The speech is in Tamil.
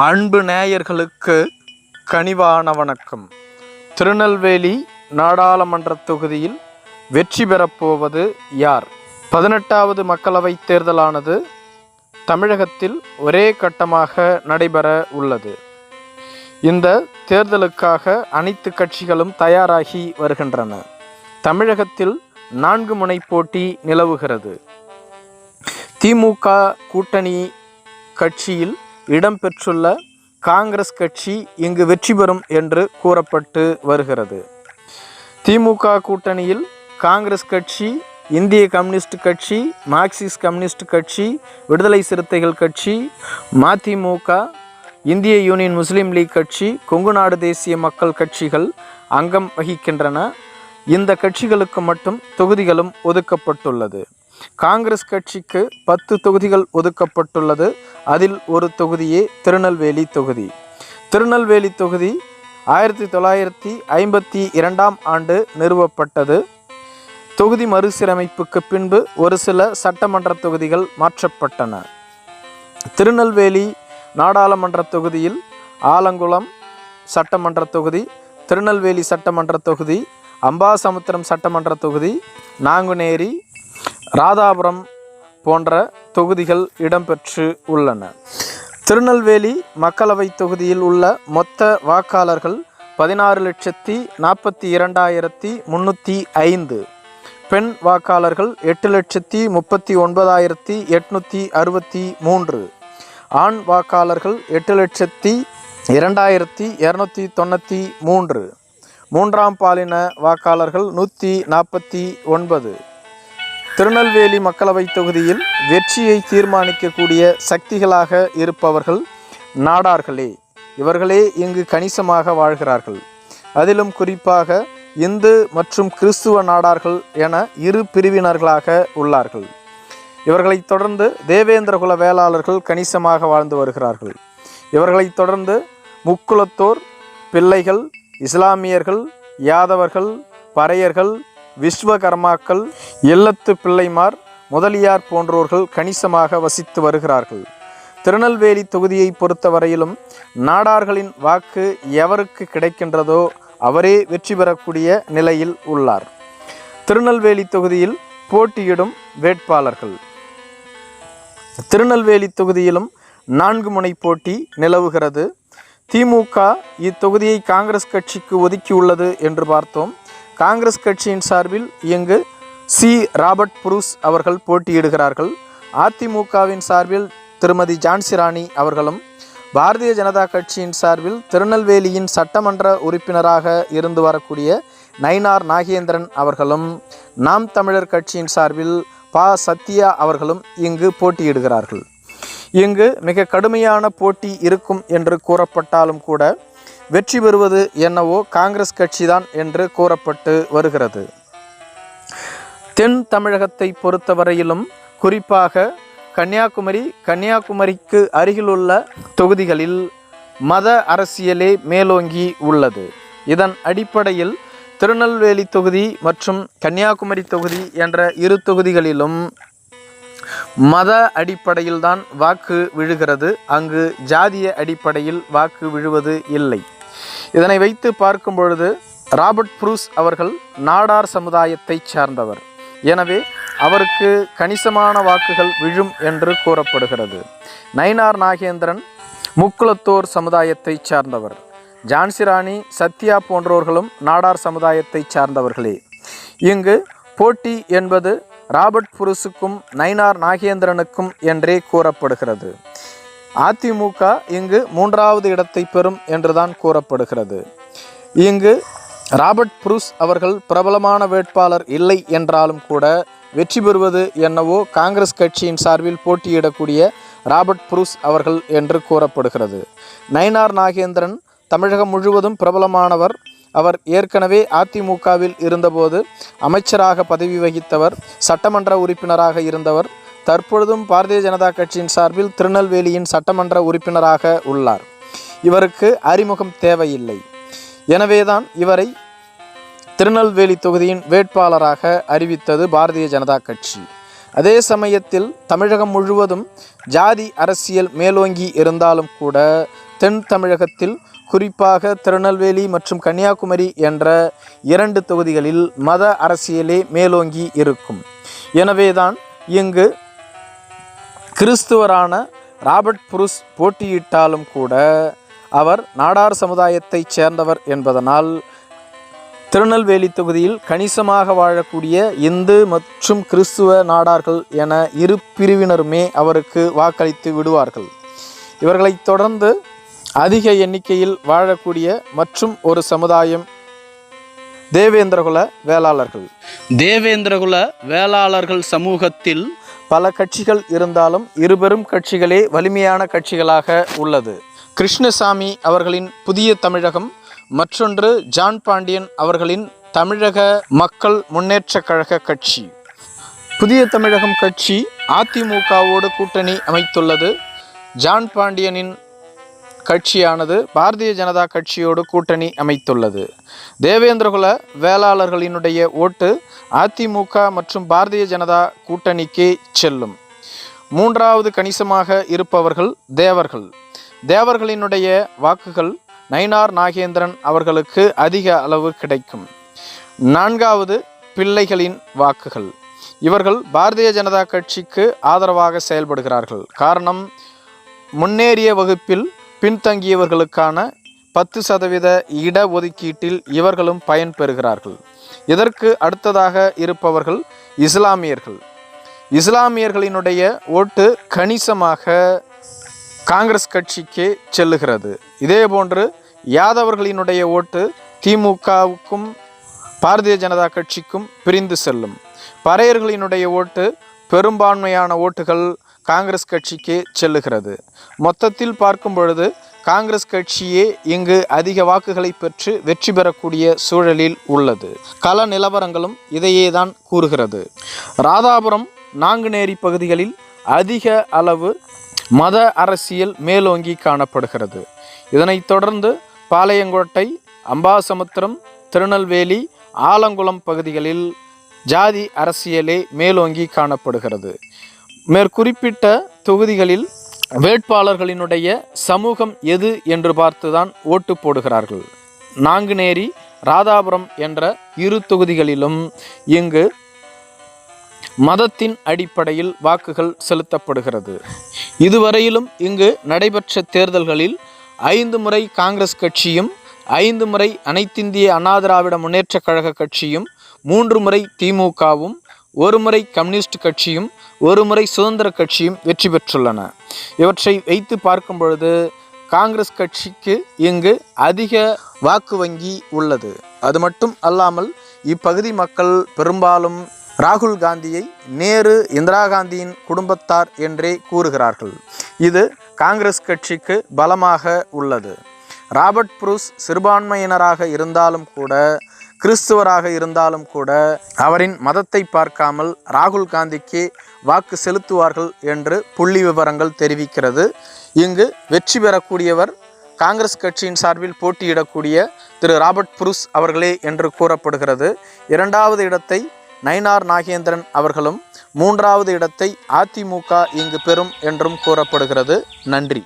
அன்பு நேயர்களுக்கு கனிவான வணக்கம். திருநெல்வேலி நாடாளுமன்ற தொகுதியில் வெற்றி பெறப்போவது யார்? பதினெட்டாவது மக்களவைத் தேர்தலானது தமிழகத்தில் ஒரே கட்டமாக நடைபெற உள்ளது. இந்த தேர்தலுக்காக அனைத்து கட்சிகளும் தயாராகி வருகின்றன. தமிழகத்தில் நான்கு முனை போட்டி நிலவுகிறது. திமுக கூட்டணி கட்சியில் இடம்பெற்றுள்ள காங்கிரஸ் கட்சி இங்கு வெற்றி பெறும் என்று கூறப்பட்டு வருகிறது. திமுக கூட்டணியில் காங்கிரஸ் கட்சி இந்திய கம்யூனிஸ்ட் கட்சி மார்க்சிஸ்ட் கம்யூனிஸ்ட் கட்சி விடுதலை சிறுத்தைகள் கட்சி மதிமுக இந்திய யூனியன் முஸ்லீம் லீக் கட்சி கொங்கு நாடு தேசிய மக்கள் கட்சிகள் அங்கம் வகிக்கின்றன. இந்த கட்சிகளுக்கு மட்டும் தொகுதிகளும் ஒதுக்கப்பட்டுள்ளது. காங்கிரஸ் கட்சிக்கு பத்து தொகுதிகள் ஒதுக்கப்பட்டுள்ளது. அதில் ஒரு தொகுதியே திருநெல்வேலி தொகுதி. திருநெல்வேலி தொகுதி ஆயிரத்தி தொள்ளாயிரத்தி ஐம்பத்தி இரண்டாம் ஆண்டு நிறுவப்பட்டது. தொகுதி மறுசீரமைப்புக்கு பின்பு ஒரு சில சட்டமன்ற தொகுதிகள் மாற்றப்பட்டன. திருநெல்வேலி நாடாளுமன்ற தொகுதியில் ஆலங்குளம் சட்டமன்ற தொகுதி திருநெல்வேலி சட்டமன்ற தொகுதி அம்பாசமுத்திரம் சட்டமன்ற தொகுதி நாங்குநேரி ராதாபுரம் போன்ற தொகுதிகள் இடம்பெற்று உள்ளன. திருநெல்வேலி மக்களவைத் தொகுதியில் உள்ள மொத்த வாக்காளர்கள் பதினாறு லட்சத்தி நாற்பத்தி இரண்டாயிரத்தி முந்நூற்றி ஐந்து. பெண் வாக்காளர்கள் எட்டு லட்சத்தி முப்பத்தி ஒன்பதாயிரத்தி எட்நூற்றி அறுபத்தி மூன்று. ஆண் வாக்காளர்கள் எட்டு லட்சத்தி இரண்டாயிரத்தி இரநூத்தி தொண்ணூற்றி மூன்று. மூன்றாம் பாலின வாக்காளர்கள் நூற்றி நாற்பத்தி ஒன்பது. திருநெல்வேலி மக்களவைத் தொகுதியில் வெற்றியை தீர்மானிக்கக்கூடிய சக்திகளாக இருப்பவர்கள் நாடார்களே. இவர்களே இங்கு கணிசமாக வாழ்கிறார்கள். அதிலும் குறிப்பாக இந்து மற்றும் கிறிஸ்துவ நாடார்கள் என இரு பிரிவினர்களாக உள்ளார்கள். இவர்களைத் தொடர்ந்து தேவேந்திரகுல வேளாளர்கள் கணிசமாக வாழ்ந்து வருகிறார்கள். இவர்களைத் தொடர்ந்து முக்குலத்தோர் பிள்ளைகள் இஸ்லாமியர்கள் யாதவர்கள் பறையர்கள் விஸ்வகர்மாக்கள் எல்லத்து பிள்ளைமார் முதலியார் போன்றோர்கள் கணிசமாக வசித்து வருகிறார்கள். திருநெல்வேலி தொகுதியை பொறுத்தவரையிலும் நாடார்களின் வாக்கு எவருக்கு கிடைக்கின்றதோ அவரே வெற்றி பெறக்கூடிய நிலையில் உள்ளார். திருநெல்வேலி தொகுதியில் போட்டியிடும் வேட்பாளர்கள். திருநெல்வேலி தொகுதியிலும் நான்கு முனை போட்டி நிலவுகிறது. திமுக இத்தொகுதியை காங்கிரஸ் கட்சிக்கு ஒதுக்கியுள்ளது என்று பார்த்தோம். காங்கிரஸ் கட்சியின் சார்பில் இங்கு சி. ராபர்ட் புரூஸ் அவர்கள் போட்டியிடுகிறார்கள். அதிமுகவின் சார்பில் திருமதி ஜான்சி ராணி அவர்களும் பாரதிய ஜனதா கட்சியின் சார்பில் திருநெல்வேலியின் சட்டமன்ற உறுப்பினராக இருந்து வரக்கூடிய நயினார் நாகேந்திரன் அவர்களும் நாம் தமிழர் கட்சியின் சார்பில் பா. சத்யா அவர்களும் இங்கு போட்டியிடுகிறார்கள். இங்கு மிக கடுமையான போட்டி இருக்கும் என்று கூறப்பட்டாலும் கூட வெற்றி பெறுவது என்னவோ காங்கிரஸ் கட்சிதான் என்று கூறப்பட்டு வருகிறது. தென் தமிழகத்தை பொறுத்தவரையிலும் குறிப்பாக கன்னியாகுமரி கன்னியாகுமரிக்கு அருகிலுள்ள தொகுதிகளில் மத அரசியலே மேலோங்கி உள்ளது. இதன் அடிப்படையில் திருநெல்வேலி தொகுதி மற்றும் கன்னியாகுமரி தொகுதி என்ற இரு தொகுதிகளிலும் மத அடிப்படையில்தான் வாக்கு விழுகிறது. அங்கு ஜாதிய அடிப்படையில் வாக்கு விழுவது இல்லை. இதனை வைத்து பார்க்கும் பொழுது ராபர்ட் புரூஸ் அவர்கள் நாடார் சமுதாயத்தைச் சார்ந்தவர். எனவே அவருக்கு கணிசமான வாக்குகள் விழும் என்று கூறப்படுகிறது. நயினார் நாகேந்திரன் முக்குலத்தோர் சமுதாயத்தைச் சார்ந்தவர். ஜான்சிராணி சத்யா போன்றோர்களும் நாடார் சமுதாயத்தைச் சார்ந்தவர்களே. இங்கு போட்டி என்பது ராபர்ட் புருஸுக்கும் நயினார் நாகேந்திரனுக்கும் என்றே கூறப்படுகிறது. அதிமுக இங்கு மூன்றாவது இடத்தை பெறும் என்றுதான் கூறப்படுகிறது. இங்கு ராபர்ட் புருஸ் அவர்கள் பிரபலமான வேட்பாளர் இல்லை என்றாலும் கூட வெற்றி பெறுவது என்னவோ காங்கிரஸ் கட்சியின் சார்பில் போட்டியிடக்கூடிய ராபர்ட் புரூஸ் அவர்கள் என்று கூறப்படுகிறது. நயினார் நாகேந்திரன் தமிழகம் முழுவதும் பிரபலமானவர். அவர் ஏற்கனவே அதிமுகவில் இருந்தபோது அமைச்சராக பதவி வகித்தவர் சட்டமன்ற உறுப்பினராக இருந்தவர். தற்பொழுதும் பாரதிய ஜனதா கட்சியின் சார்பில் திருநெல்வேலியின் சட்டமன்ற உறுப்பினராக உள்ளார். இவருக்கு அறிமுகம் தேவையில்லை. எனவேதான் இவரை திருநெல்வேலி தொகுதியின் வேட்பாளராக அறிவித்தது பாரதிய ஜனதா கட்சி. அதே சமயத்தில் தமிழகம் முழுவதும் ஜாதி அரசியல் மேலோங்கி இருந்தாலும் கூட தென் தமிழகத்தில் குறிப்பாக திருநெல்வேலி மற்றும் கன்னியாகுமரி என்ற இரண்டு தொகுதிகளில் மத அரசியலே மேலோங்கி இருக்கும். எனவேதான் இங்கு கிறிஸ்துவரான ராபர்ட் புருஸ் போட்டியிட்டாலும் கூட அவர் நாடார் சமுதாயத்தைச் சேர்ந்தவர் என்பதனால் திருநெல்வேலி தொகுதியில் கணிசமாக வாழக்கூடிய இந்து மற்றும் கிறிஸ்துவ நாடார்கள் என இரு பிரிவினருமே அவருக்கு வாக்களித்து விடுவார்கள். இவர்களை தொடர்ந்து அதிக எண்ணிக்கையில் வாழக்கூடிய மற்றும் ஒரு சமுதாயம் தேவேந்திரகுல வேளாளர்கள். தேவேந்திரகுல வேளாளர்கள் சமூகத்தில் பல கட்சிகள் இருந்தாலும் இருபெரும் கட்சிகளே வலிமையான கட்சிகளாக உள்ளது. கிருஷ்ணசாமி அவர்களின் புதிய தமிழகம் மற்றொன்று ஜான் பாண்டியன் அவர்களின் தமிழக மக்கள் முன்னேற்ற கழக கட்சி. புதிய தமிழகம் கட்சி அதிமுகவோடு கூட்டணி அமைத்துள்ளது. ஜான் பாண்டியனின் கட்சியானது பாரதிய ஜனதா கட்சியோடு கூட்டணி அமைத்துள்ளது. தேவேந்திரகுல வேளாளர்களினுடைய ஓட்டு அதிமுக மற்றும் பாரதிய ஜனதா கூட்டணிக்கு செல்லும். மூன்றாவது கணிசமாக இருப்பவர்கள் தேவர்கள். தேவர்களினுடைய வாக்குகள் நயினார் நாகேந்திரன் அவர்களுக்கு அதிக அளவு கிடைக்கும். நான்காவது பிள்ளைகளின் வாக்குகள். இவர்கள் பாரதிய ஜனதா கட்சிக்கு ஆதரவாக செயல்படுகிறார்கள். காரணம் முன்னேறிய வகுப்பில் பின்தங்கியவர்களுக்கான பத்து சதவீத இடஒதுக்கீட்டில் இவர்களும் பயன்பெறுகிறார்கள் இதற்கு அடுத்ததாக இருப்பவர்கள் இஸ்லாமியர்கள். இஸ்லாமியர்களினுடைய ஓட்டு கணிசமாக காங்கிரஸ் கட்சிக்கு செல்லுகிறது. இதேபோன்று யாதவர்களினுடைய ஓட்டு திமுகவுக்கும் பாரதிய ஜனதா கட்சிக்கும் பிரிந்து செல்லும். பறையர்களினுடைய ஓட்டு பெரும்பான்மையான ஓட்டுகள் காங்கிரஸ் கட்சிக்கே செல்லுகிறது. மொத்தத்தில் பார்க்கும் பொழுது காங்கிரஸ் கட்சியே இங்கு அதிக வாக்குகளை பெற்று வெற்றி பெறக்கூடிய சூழலில் உள்ளது. கள நிலவரங்களும் இதையே தான் கூறுகிறது. ராதாபுரம் நாங்குநேரி பகுதிகளில் அதிக அளவு மத அரசியல் மேலோங்கி காணப்படுகிறது. இதனைத் தொடர்ந்து பாளையங்கோட்டை அம்பாசமுத்திரம் திருநெல்வேலி ஆலங்குளம் பகுதிகளில் ஜாதி அரசியலே மேலோங்கி காணப்படுகிறது. மேற்குறிப்பிட்ட தொகுதிகளில் வேட்பாளர்களினுடைய சமூகம் எது என்று பார்த்துதான் ஓட்டு போடுகிறார்கள். நாங்குநேரி ராதாபுரம் என்ற இரு தொகுதிகளிலும் இங்கு மதத்தின் அடிப்படையில் வாக்குகள் செலுத்தப்படுகிறது. இதுவரையிலும் இங்கு நடைபெற்ற தேர்தல்களில் ஐந்து முறை காங்கிரஸ் கட்சியும் ஐந்து முறை அனைத்திந்திய அண்ணா திராவிட முன்னேற்றக் கழக கட்சியும் மூன்று முறை திமுகவும் ஒரு முறை கம்யூனிஸ்ட் கட்சியும் ஒருமுறை சுதந்திர கட்சியும் வெற்றி பெற்றுள்ளன. இவற்றை வைத்து பார்க்கும் பொழுது காங்கிரஸ் கட்சிக்கு இங்கு அதிக வாக்கு வங்கி உள்ளது. அது மட்டும் அல்லாமல் இப்பகுதி மக்கள் பெரும்பாலும் ராகுல் காந்தியை நேரு இந்திரா காந்தியின் குடும்பத்தார் என்றே கூறுகிறார்கள். இது காங்கிரஸ் கட்சிக்கு பலமாக உள்ளது. ராபர்ட் புரூஸ் சிறுபான்மையினராக இருந்தாலும் கூட கிறிஸ்துவராக இருந்தாலும் கூட அவரின் மதத்தை பார்க்காமல் ராகுல் காந்திக்கு வாக்கு செலுத்துவார்கள் என்று புள்ளி விவரங்கள் தெரிவிக்கிறது. இங்கு வெற்றி பெறக்கூடியவர் காங்கிரஸ் கட்சியின் சார்பில் போட்டியிடக்கூடிய திரு. ராபர்ட் புருஸ் அவர்களே என்று கூறப்படுகிறது. இரண்டாவது இடத்தை நயினார் நாகேந்திரன் அவர்களும் மூன்றாவது இடத்தை அதிமுக இங்கு பெறும் என்றும் கூறப்படுகிறது. நன்றி.